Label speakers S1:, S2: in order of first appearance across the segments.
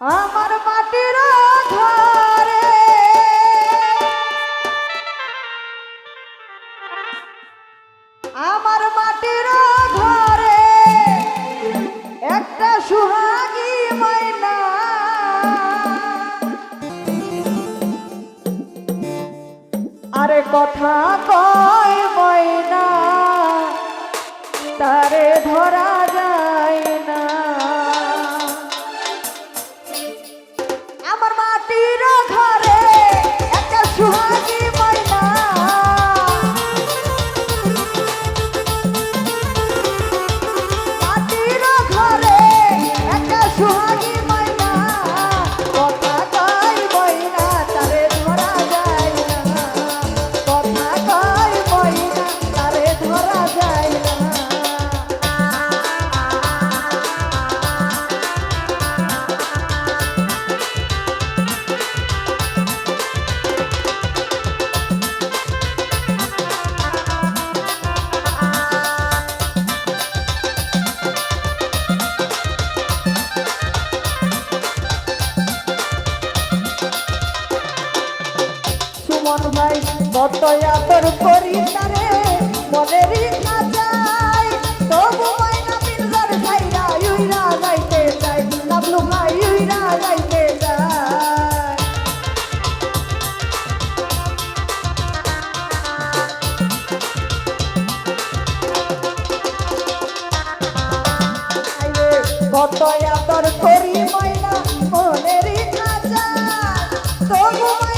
S1: আমার মাটিরা কত আদর করি তারে মনেরই না যাই তবু মাইনা পিঞ্জার খাইরা ইউরা যাইতে যাই লাবলু ভাই ইউরা যাইতে যাই কত আদর করি মাইনা মনেরই না যাই তবু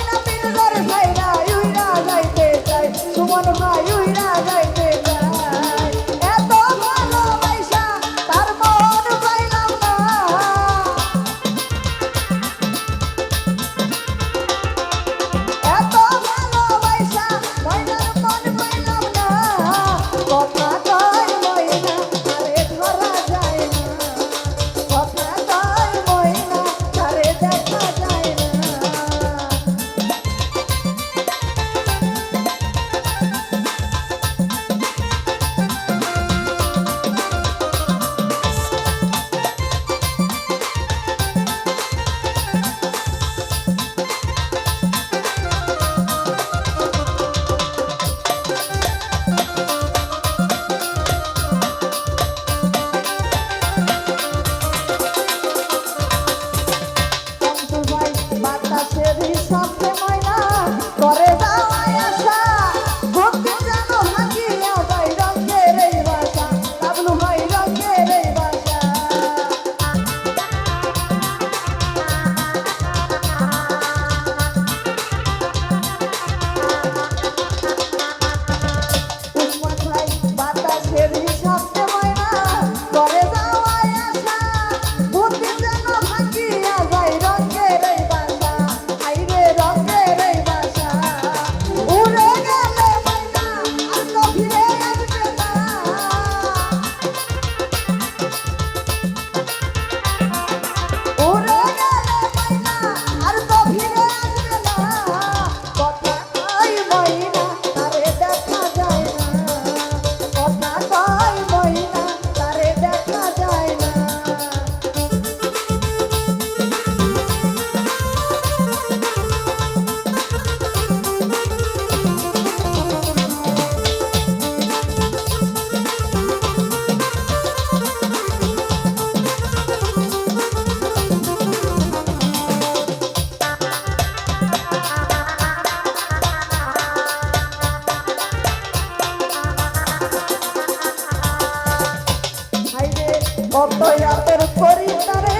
S1: কত আদর করি তারে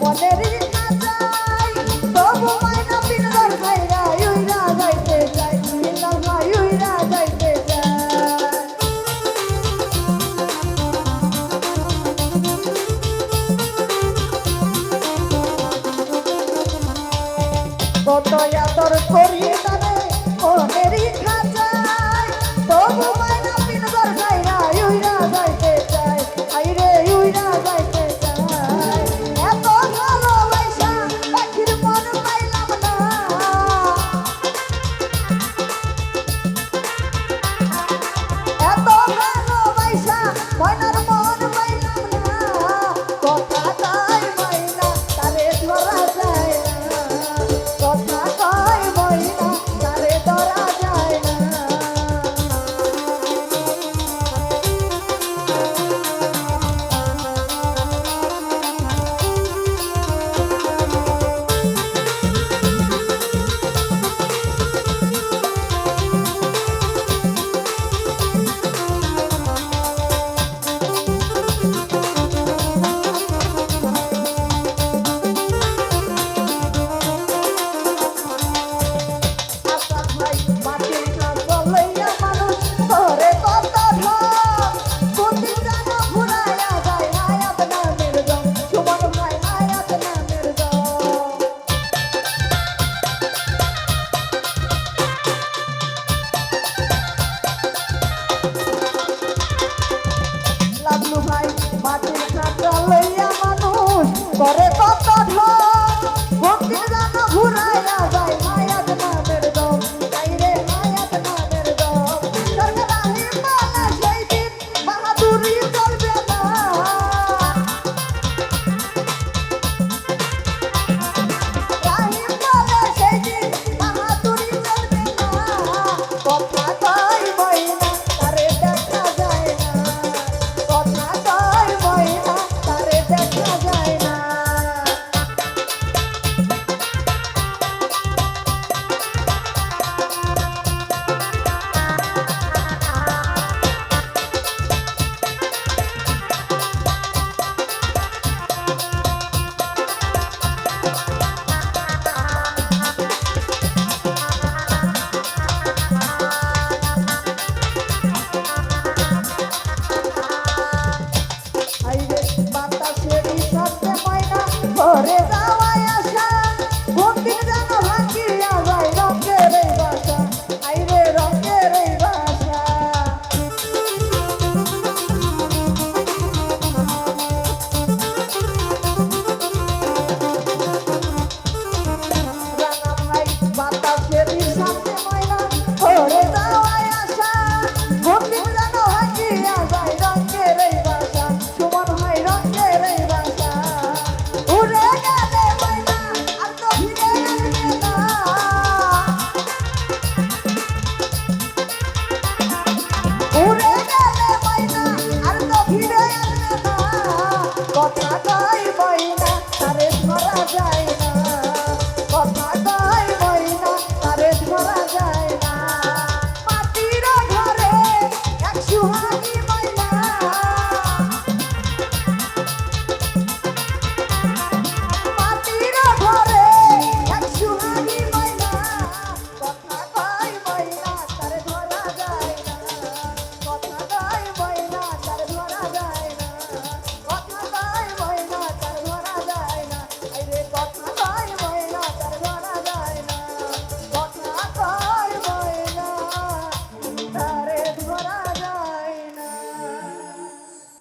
S1: মনেরই না যাই, তবু মাইনা পিনার ভাইরা ইউরা যাইতে যাই পিনা ভাই ইউরা যাইতে যাই কত আদর করি